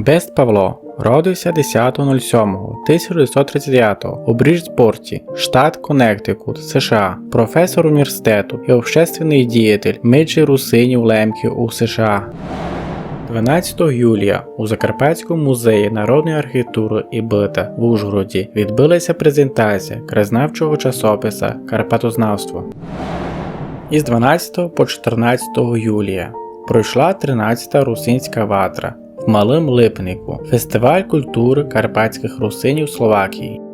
Бест Павло родився 10.07.1939 у Бріджпорті, штат Коннектикут, США, професор університету і общественний діятель Миджі Русинів Лемків у США. 12 юлія у Закарпатському музеї народної архітектури і бита в Ужгороді відбулася презентація краєзнавчого часописа Карпатознавство. Із 12 по 14 юлія пройшла 13-та русинська ватра Малим Липнику, фестиваль культури карпатських русинів Словакії.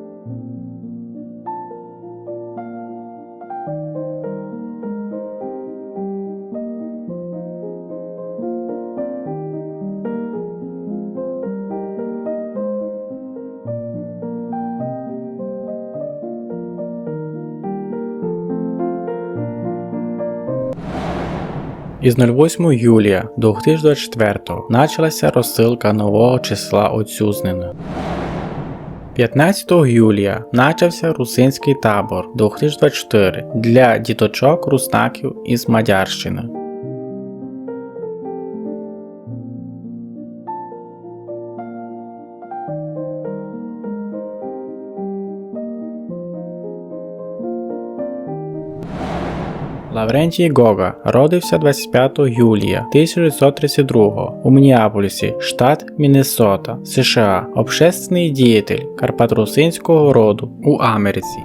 Із 08 юлія 2024 почалася розсилка нового числа отсюзнення. 15 юлія почався русинський табор 2024 для діточок руснаків із Мадярщини. Лаврентій Гога родився 25 юлія 1932 у Мініаполісі, штат Міннесота, США, общественний діятель карпатрусинського роду у Америці.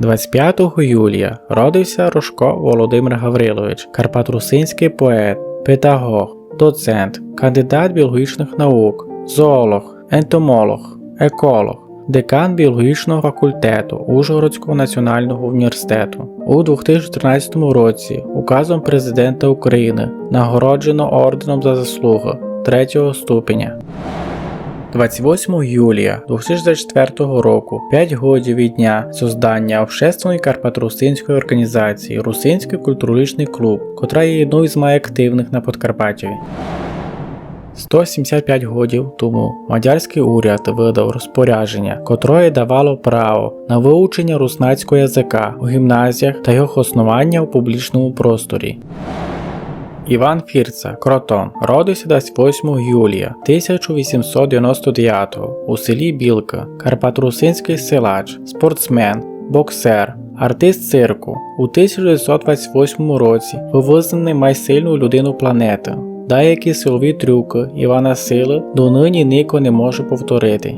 25 юлія родився Рожко Володимир Гаврилович, карпатрусинський поет, педагог, доцент, кандидат біологічних наук, зоолог, ентомолог, еколог декан біологічного факультету Ужгородського національного університету. У 2013 році указом президента України нагороджено орденом за заслуги 3 ступеня. 28 юлія 2024 року, 5 годів від дня создання общественної карпатрусинської організації Русинський культурологічний клуб, котра є одною з найактивних на Подкарпаттєві. 175 годів тому мадярський уряд видав розпорядження, котроє давало право на вивчення руснацького язика у гімназіях та його основання у публічному просторі. Іван Фірца, Кротон, родився 28 юлія 1899 у селі Білка, Карпатрусинський силач, спортсмен, боксер, артист цирку. У 1928 році був визнаний майсильною людиною планети. Деякі силові трюки Івана Сили донині ніко не може повторити.